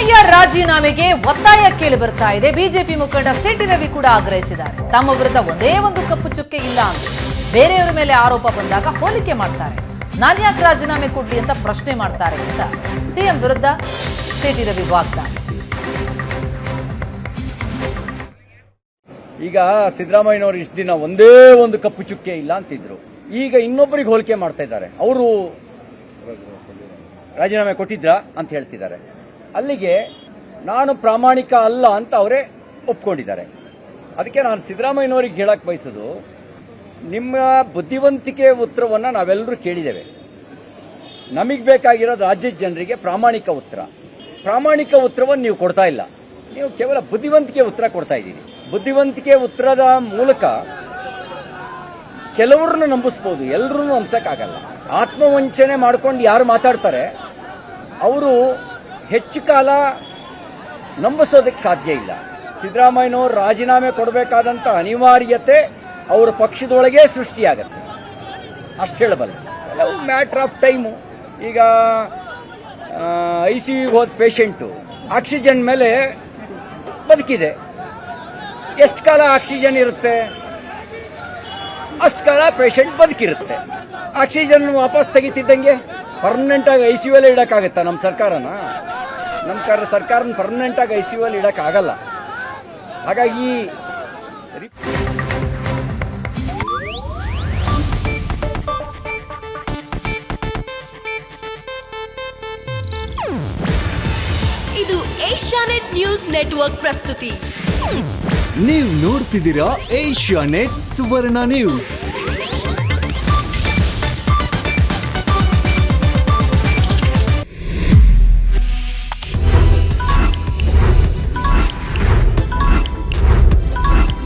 ಸಿದ್ದರಾಮಯ್ಯ ರಾಜೀನಾಮೆಗೆ ಒತ್ತಾಯ ಕೇಳಿ ಬರ್ತಾ ಇದೆ. ಬಿಜೆಪಿ ಮುಖಂಡ ಸಿಟಿ ರವಿ ಕೂಡ ಆಗ್ರಹಿಸಿದ್ದಾರೆ. ತಮ್ಮ ವಿರುದ್ಧ ಒಂದೇ ಒಂದು ಕಪ್ಪು ಚುಕ್ಕೆ ಇಲ್ಲ ಅಂತ. ಬೇರೆಯವರ ಮೇಲೆ ಆರೋಪ ಬಂದಾಗ ಹೋಲಿಕೆ ಮಾಡ್ತಾರೆ. ನಾನ್ಯಾಕೆ ರಾಜೀನಾಮೆ ಕೊಡ್ಲಿ ಅಂತ ಪ್ರಶ್ನೆ ಮಾಡ್ತಾರೆ ಅಂತ ಸಿಎಂ ವಿರುದ್ಧ ಸಿಟಿ ರವಿ ವಾಗ್ದಾಳಿ. ಈಗ ಸಿದ್ದರಾಮಯ್ಯನವರು ಇಷ್ಟು ದಿನ ಒಂದೇ ಒಂದು ಕಪ್ಪು ಚುಕ್ಕೆ ಇಲ್ಲ ಅಂತಿದ್ರು. ಈಗ ಇನ್ನೊಬ್ಬರಿಗೆ ಹೋಲಿಕೆ ಮಾಡ್ತಾ ಇದ್ದಾರೆ. ಅವರು ರಾಜೀನಾಮೆ ಕೊಟ್ಟಿದ್ರಾ ಅಂತ ಹೇಳ್ತಿದ್ದಾರೆ. ಅಲ್ಲಿಗೆ ನಾನು ಪ್ರಾಮಾಣಿಕ ಅಲ್ಲ ಅಂತ ಅವರೇ ಒಪ್ಕೊಂಡಿದ್ದಾರೆ. ಅದಕ್ಕೆ ನಾನು ಸಿದ್ದರಾಮಯ್ಯನವರಿಗೆ ಹೇಳಕ್ ಬಯಸೋದು, ನಿಮ್ಮ ಬುದ್ಧಿವಂತಿಕೆ ಉತ್ತರವನ್ನು ನಾವೆಲ್ಲರೂ ಕೇಳಿದ್ದೇವೆ. ನಮಗೆ ಬೇಕಾಗಿರೋದು ರಾಜ್ಯದ ಜನರಿಗೆ ಪ್ರಾಮಾಣಿಕ ಉತ್ತರ. ಪ್ರಾಮಾಣಿಕ ಉತ್ತರವನ್ನು ನೀವು ಕೊಡ್ತಾ ಇಲ್ಲ. ನೀವು ಕೇವಲ ಬುದ್ಧಿವಂತಿಕೆ ಉತ್ತರ ಕೊಡ್ತಾ ಇದ್ದೀರಿ. ಬುದ್ಧಿವಂತಿಕೆ ಉತ್ತರದ ಮೂಲಕ ಕೆಲವ್ರನ್ನ ನಂಬಿಸ್ಬೋದು ಎಲ್ಲರೂ ನಂಬಿಸಕ್ಕಾಗಲ್ಲ. ಆತ್ಮವಂಚನೆ ಮಾಡ್ಕೊಂಡು ಯಾರು ಮಾತಾಡ್ತಾರೆ, ಅವರು ಹೆಚ್ಚು ಕಾಲ ನಂಬಿಸೋದಕ್ಕೆ ಸಾಧ್ಯ ಇಲ್ಲ. ಸಿದ್ದರಾಮಯ್ಯನವರು ರಾಜೀನಾಮೆ ಕೊಡಬೇಕಾದಂಥ ಅನಿವಾರ್ಯತೆ ಅವರ ಪಕ್ಷದೊಳಗೆ ಸೃಷ್ಟಿಯಾಗತ್ತೆ. ಅಷ್ಟು ಹೇಳಬಲ್ಲ. ಕೆಲವು ಮ್ಯಾಟ್ರ್ ಆಫ್ ಟೈಮು. ಈಗ ಐ ಸಿ ಯು ಹೋದ ಪೇಷಂಟು, ಆಕ್ಸಿಜನ್ ಮೇಲೆ ಬದುಕಿದೆ. ಎಷ್ಟು ಕಾಲ ಆಕ್ಸಿಜನ್ ಇರುತ್ತೆ? ಅಷ್ಟು ಕಾಲ ಪೇಷಂಟ್ ಬದುಕಿರುತ್ತೆ. ಆಕ್ಸಿಜನ್ ವಾಪಸ್ ತೆಗಿತಿದ್ದಂಗೆ ಪರ್ಮನೆಂಟಾಗಿ ಐ ಸಿ ಯು ಎಲ್ಲ ಇಡೋಕ್ಕಾಗತ್ತಾ ನಮ್ಮ ಸರ್ಕಾರನ? ನಮ್ಮ ಕರ್ ಸರ್ಕಾರನ ಪರ್ಮನೆಂಟಾಗಿ ಐ ಸಿ ಯು ಅಲ್ಲಿ ಇಡೋಕ್ಕಾಗಲ್ಲ. ಹಾಗಾಗಿ ಇದು ಏಷ್ಯಾನೆಟ್ ನ್ಯೂಸ್ ನೆಟ್ವರ್ಕ್ ಪ್ರಸ್ತುತಿ. ನೀವು ನೋಡ್ತಿದ್ದೀರಾ ಏಷ್ಯಾ ನೆಟ್ ಸುವರ್ಣ ನ್ಯೂಸ್.